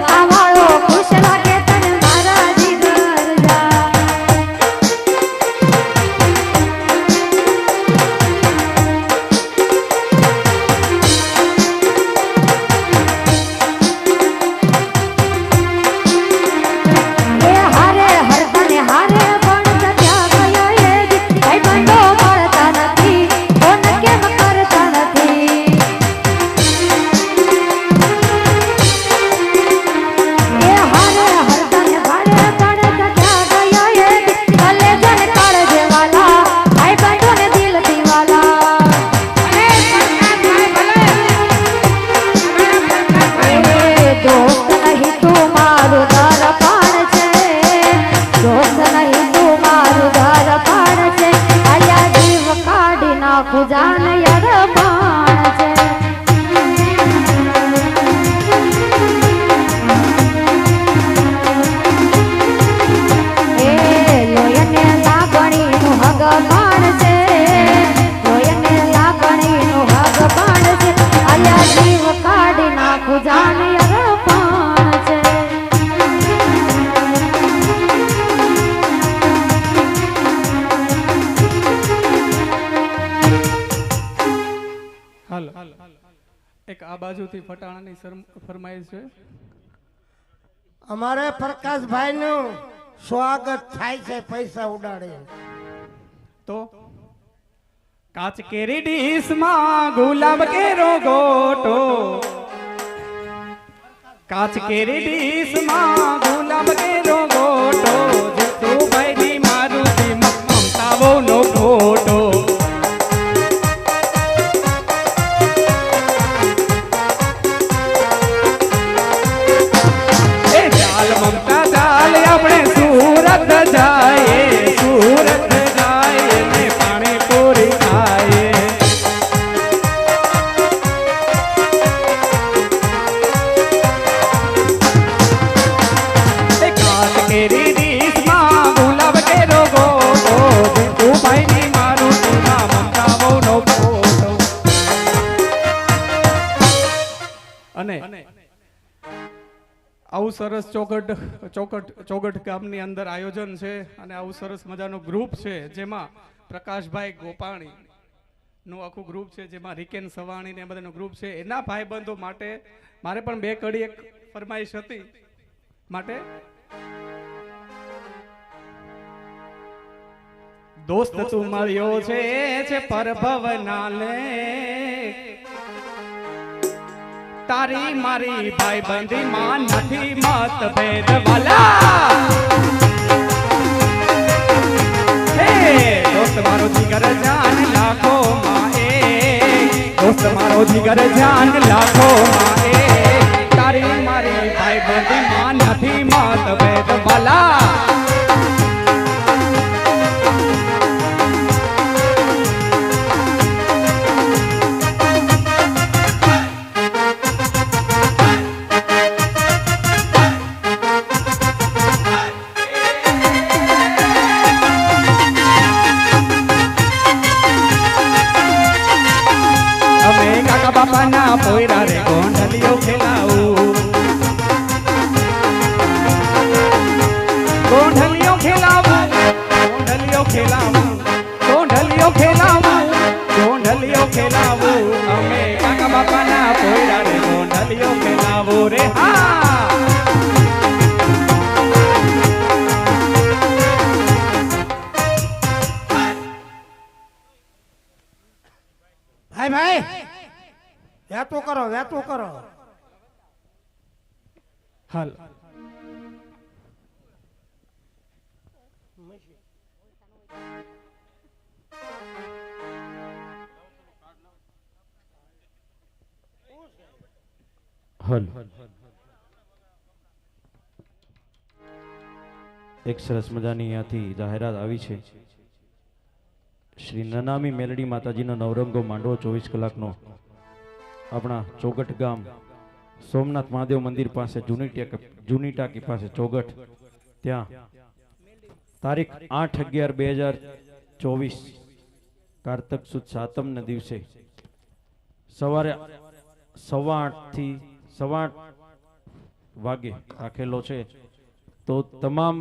Barca. હાલ. એક આ બાજુથી ફટાણાની ફરમાઈશ છે. અમારે પ્રકાશભાઈ નું સ્વાગત થાય છે પૈસા ઉડાડે. તો? કાચ કેરી ડીશમાં ગુલાબ કેરો ગોટો કાચ કેરી ડીશમાં ગુલાબ કેરો અને આવું સરસ ચોકટ ચોકટ ચોગટ ગામની અંદર આયોજન છે અને આવું સરસ મજાનું ગ્રુપ છે જેમાં પ્રકાશભાઈ ગોપાણી નું આખું ગ્રુપ છે, જેમાં રિકેન સવાણી ને બધાનું ગ્રુપ છે. એના ભાઈબંધો માટે મારે પણ બે કડી એક ફરમાઈશ હતી. માટે દોસ્ત તું મળ્યો છે પરભવના લે તારી મારી ભાઈ બંધી માં નથી મતભેદ. વાલા! હે, દોસ્ત મારો જીગર જાન લાખો માં એ દોસ્ત મારો જીગર જાન લાખો માં ખેલાવું ગોંડલીઓ ખેલાવું ગોંડલીઓ ખેલાવું અમે કાકા બાપાના પોયરા રે ગોંડલીઓ ખેલાવું રે હા. ભાઈ ભાઈ વેતું કરો વેતું કરો. હાલ. એક સરસ મજાની અહીંયાથી જાહેરાત આવી છે. શ્રી નનામી મેલડી માતાજીનો નવરંગો માંડવો ચોવીસ કલાકનો. આપણા ચોગટ ગામ સોમનાથ મહાદેવ મંદિર પાસે જૂની ટેક જૂની ટાંકી પાસે ચોગટ ત્યાં તારીખ આઠ અગિયાર બે હજાર ચોવીસ, કારતક સુદ સાતમને દિવસે. સવારે સવા આઠથી સવા આઠ વાગે રાખેલો છે. તો તમામ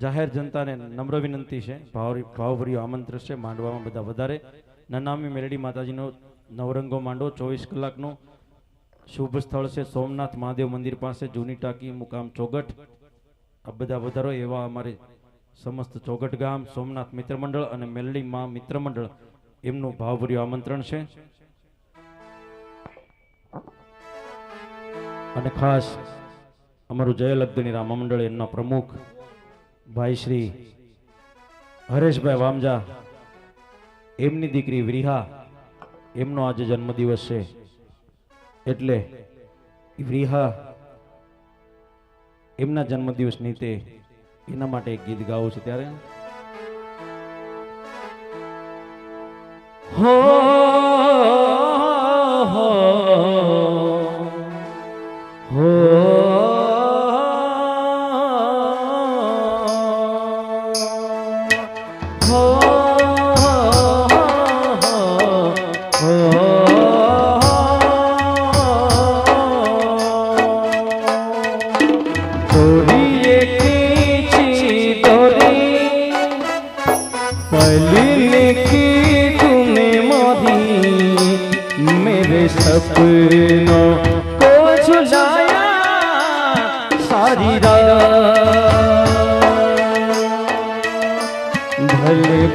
જાહેર જનતાને નમ્ર વિનંતી છે. ભાવ ભાવભર્યું આમંત્રણ છે. માંડવામાં બધા વધારે. નનામી મેલડી માતાજીનો નવરંગો માંડો. ચોવીસ કલાકનો શુભ સ્થળ છે. સોમનાથ મહાદેવ મંદિર પાસે જૂની ટાંકી, મુકામ ચોગઠ. આ બધા વધારો એવા અમારે સમસ્ત ચોગટ ગામ, સોમનાથ મિત્ર મંડળ અને મેલડી માં મિત્ર મંડળ એમનું ભાવભર્યું આમંત્રણ છે. અને ખાસ અમારું જય લગ્ની રામા મંડળ એમના પ્રમુખ ભાઈ શ્રી હરેશભાઈ વામજા, એમની દીકરી વ્રીહા, એમનો આજે જન્મદિવસ છે. એટલે વિરિહા એમના જન્મદિવસ નિમિત્તે એના માટે એક ગીત ગાવું છે ત્યારે. હો तोरिए खींची तोरी। पलिने की तूने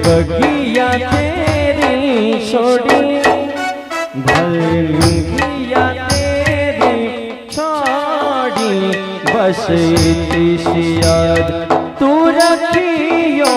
बगिया तेरी छोड़ी भले बगिया बस तिशियत तू रखियो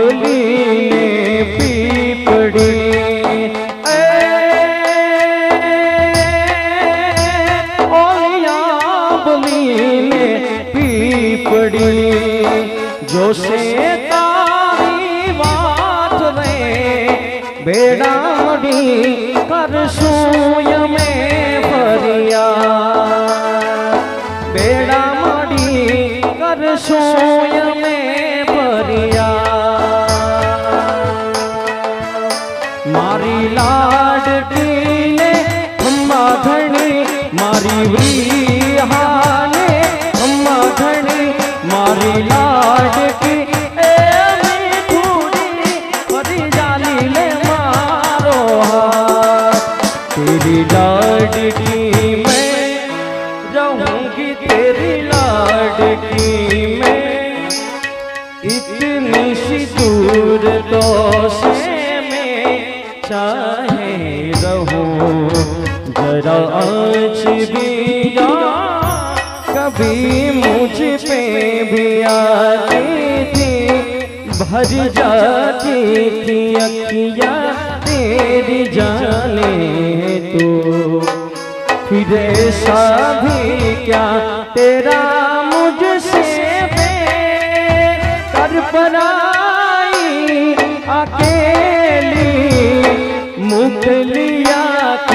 বলি चाहे रहूँ, जरा आज भी या, कभी मुझ पे भी आती थी, भर जाती थी अखियाँ तेरी जाने तो। फिर ऐसा भी क्या तेरा मुझसे कर पराई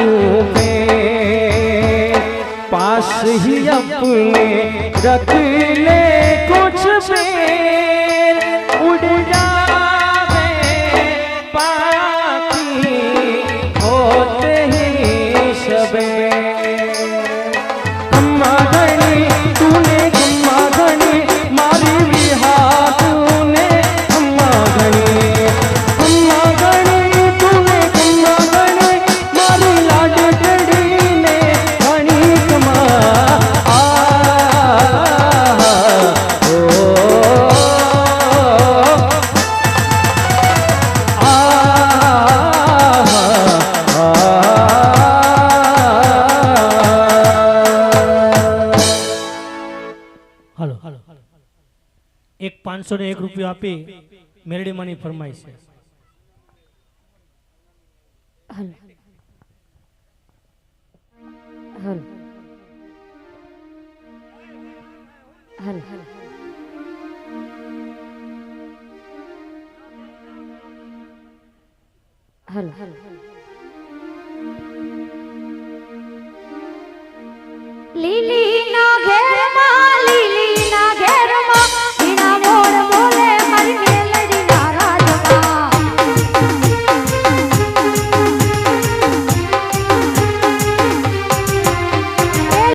तूने पास ही अपने रख એક પાંચસો ને એક રૂપિયો આપી મેરડીમાંની ફરમાઈશ છે. હલ હલ. હલ. હલ. હલ.